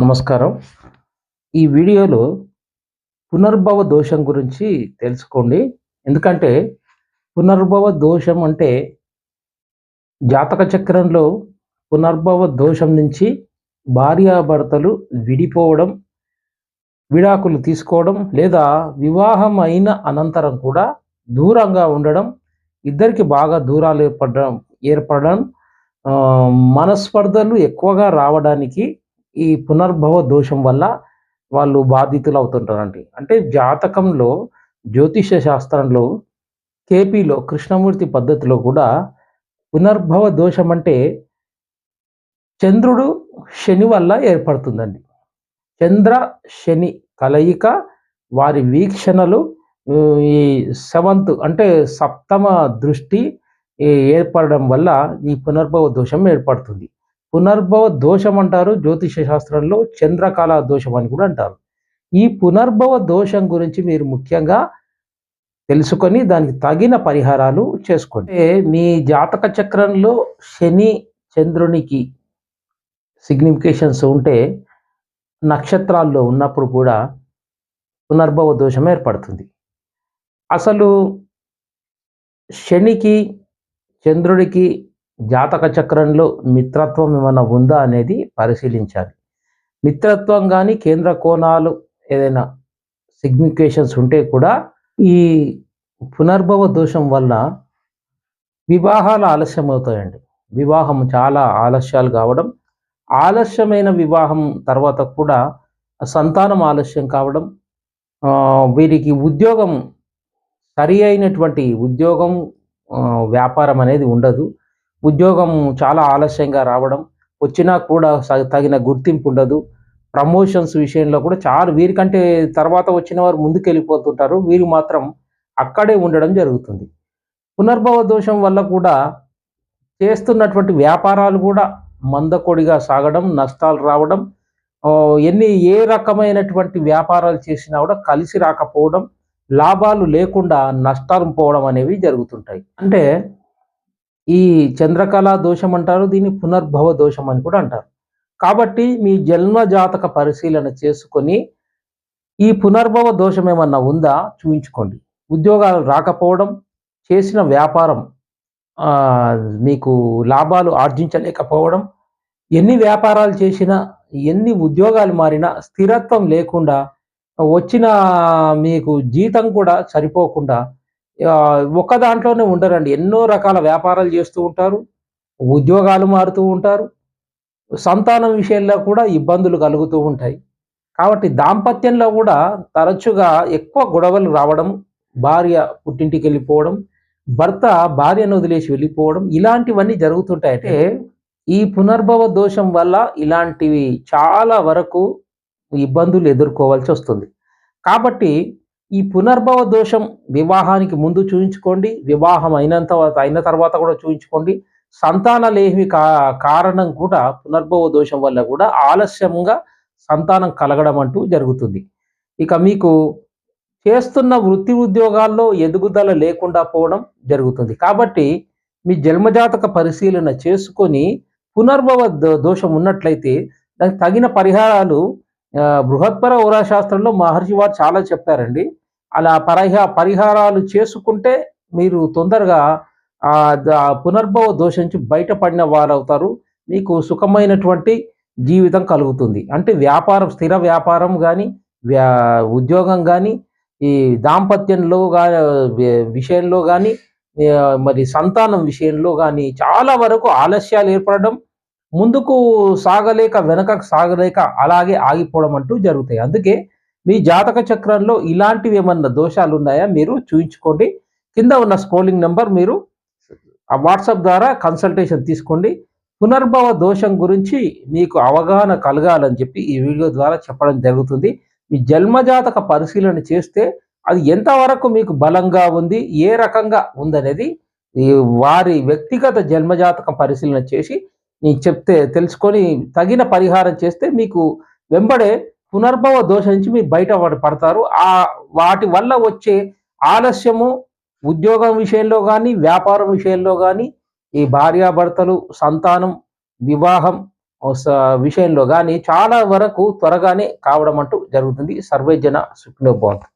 నమస్కారం. ఈ వీడియోలో పునర్భవ దోషం గురించి తెలుసుకోండి. ఎందుకంటే పునర్భవ దోషం అంటే జాతక చక్రంలో పునర్భవ దోషం నుంచి భార్యాభర్తలు విడిపోవడం విడాకులు తీసుకోవడం లేదా వివాహం అయిన అనంతరం కూడా దూరంగా ఉండడం ఇద్దరికి బాగా దూరాలు ఏర్పడడం ఏర్పడడం మనస్పర్ధలు ఎక్కువగా రావడానికి ఈ పునర్భవ దోషం వల్ల వాళ్ళు బాధితులు అవుతుంటారండి. అంటే జాతకంలో జ్యోతిష శాస్త్రంలో కేపీలో కృష్ణమూర్తి పద్ధతిలో కూడా పునర్భవ దోషం అంటే చంద్రుడు శని వల్ల ఏర్పడుతుందండి. చంద్ర శని కలయిక వారి వీక్షణలు ఈ సెవెంత్ అంటే సప్తమ దృష్టి ఏర్పడడం వల్ల ఈ పునర్భవ దోషం ఏర్పడుతుంది. పునర్భవ దోషం అంటారు జ్యోతిష శాస్త్రంలో చంద్రకాల దోషం అని కూడా అంటారు. ఈ పునర్భవ దోషం గురించి మీరు ముఖ్యంగా తెలుసుకొని దానికి తగిన పరిహారాలు చేసుకోండి. మీ జాతక చక్రంలో శని చంద్రునికి సిగ్నిఫికేషన్స్ ఉంటే నక్షత్రాల్లో ఉన్నప్పుడు కూడా పునర్భవ దోషం ఏర్పడుతుంది. అసలు శనికి చంద్రుడికి జాతక చక్రంలో మిత్రత్వం ఏమైనా ఉందా అనేది పరిశీలించాలి. మిత్రత్వం కానీ కేంద్ర కోణాలు ఏదైనా సిగ్నిఫికేషన్స్ ఉంటే కూడా ఈ పునర్భవ దోషం వల్ల వివాహాలు ఆలస్యం అవుతాయండి వివాహం చాలా ఆలస్యాలు కావడం ఆలస్యమైన వివాహం తర్వాత కూడా సంతానం ఆలస్యం కావడం వీరికి ఉద్యోగం సరి అయినటువంటి ఉద్యోగం వ్యాపారం అనేది ఉండదు. ఉద్యోగం చాలా ఆలస్యంగా రావడం వచ్చినా కూడా తగిన గుర్తింపు ఉండదు. ప్రమోషన్స్ విషయంలో కూడా చాలా వీరికంటే తర్వాత వచ్చిన వారు ముందుకు వెళ్ళిపోతుంటారు వీరు మాత్రం అక్కడే ఉండడం జరుగుతుంది. పునర్భవ దోషం వల్ల కూడా చేస్తున్నటువంటి వ్యాపారాలు కూడా మందకొడిగా సాగడం నష్టాలు రావడం ఎన్ని ఏ రకమైనటువంటి వ్యాపారాలు చేసినా కూడా కలిసి రాకపోవడం లాభాలు లేకుండా నష్టాలు పోవడం అనేవి జరుగుతుంటాయి. అంటే ఈ చంద్రకళ దోషం అంటారు దీన్ని పునర్భవ దోషం అని కూడా అంటారు. కాబట్టి మీ జన్మ జాతక పరిశీలన చేసుకొని ఈ పునర్భవ దోషం ఏమన్నా ఉందా చూపించుకోండి ఉద్యోగాలు రాకపోవడం చేసిన వ్యాపారం మీకు లాభాలు ఆర్జించలేకపోవడం ఎన్ని వ్యాపారాలు చేసినా ఎన్ని ఉద్యోగాలు మారినా స్థిరత్వం లేకుండా వచ్చిన మీకు జీతం కూడా సరిపోకుండా ఒక్క దాంట్లోనే ఉండరండి. ఎన్నో రకాల వ్యాపారాలు చేస్తూ ఉంటారు ఉద్యోగాలు మారుతూ ఉంటారు సంతానం విషయంలో కూడా ఇబ్బందులు కలుగుతూ ఉంటాయి. కాబట్టి దాంపత్యంలో కూడా తరచుగా ఎక్కువ గొడవలు రావడం భార్య పుట్టింటికి వెళ్ళిపోవడం భర్త భార్యను వదిలేసి వెళ్ళిపోవడం ఇలాంటివన్నీ జరుగుతుంటాయి. అంటే ఈ పునర్భవ దోషం వల్ల ఇలాంటివి చాలా వరకు ఇబ్బందులు ఎదుర్కోవాల్సి వస్తుంది. కాబట్టి ఈ పునర్భవ దోషం వివాహానికి ముందు చూయించుకోండి. వివాహం అయినంత అయిన తర్వాత కూడా చూయించుకోండి. సంతానలేమి కా కారణం కూడా పునర్భవ దోషం వల్ల కూడా ఆలస్యంగా సంతానం కలగడం అంటూ జరుగుతుంది. ఇక మీకు చేస్తున్న వృత్తి ఉద్యోగాల్లో ఎదుగుదల లేకుండా పోవడం జరుగుతుంది. కాబట్టి మీ జన్మజాతక పరిశీలన చేసుకొని పునర్భవ దో- దోషం ఉన్నట్లయితే దానికి తగిన పరిహారాలు బృహత్పర శాస్త్రంలో మహర్షి వారు చాలా చెప్పారండి. అలా పరిహా పరిహారాలు చేసుకుంటే మీరు తొందరగా పునర్భవ దోషం నుంచి బయటపడిన వారు అవుతారు మీకు సుఖమైనటువంటి జీవితం కలుగుతుంది. అంటే వ్యాపారం స్థిర వ్యాపారం కానీ వ్యా ఉద్యోగం కానీ ఈ దాంపత్యంలో విషయంలో కానీ మరి సంతానం విషయంలో కానీ చాలా వరకు ఆలస్యాలు ఏర్పడడం ముందుకు సాగలేక వెనకకు సాగలేక అలాగే ఆగిపోవడం అంటూ జరుగుతాయి. అందుకే మీ జాతక చక్రంలో ఇలాంటివి ఏమన్నా దోషాలు ఉన్నాయా మీరు చూయించుకోండి. కింద ఉన్న స్క్రోలింగ్ నెంబర్ మీరు ఆ వాట్సాప్ ద్వారా కన్సల్టేషన్ తీసుకోండి. పునర్భవ దోషం గురించి మీకు అవగాహన కలగాలని చెప్పి ఈ వీడియో ద్వారా చెప్పడం జరుగుతుంది. మీ జన్మజాతక పరిశీలన చేస్తే అది ఎంతవరకు మీకు బలంగా ఉంది ఏ రకంగా ఉందనేది వారి వ్యక్తిగత జన్మజాతక పరిశీలన చేసి నేను చెప్తే తెలుసుకొని తగిన పరిహారం చేస్తే మీకు వెంబడే పునర్భవ దోషం నుంచి మీరు బయట పడతారు. ఆ వాటి వల్ల వచ్చే ఆలస్యము ఉద్యోగం విషయంలో కానీ వ్యాపారం విషయంలో కానీ ఈ భార్యాభర్తలు సంతానం వివాహం స- విషయంలో కానీ చాలా వరకు త్వరగానే కావడం అంటూ జరుగుతుంది. సర్వేజన సుఖ్నోభవంతు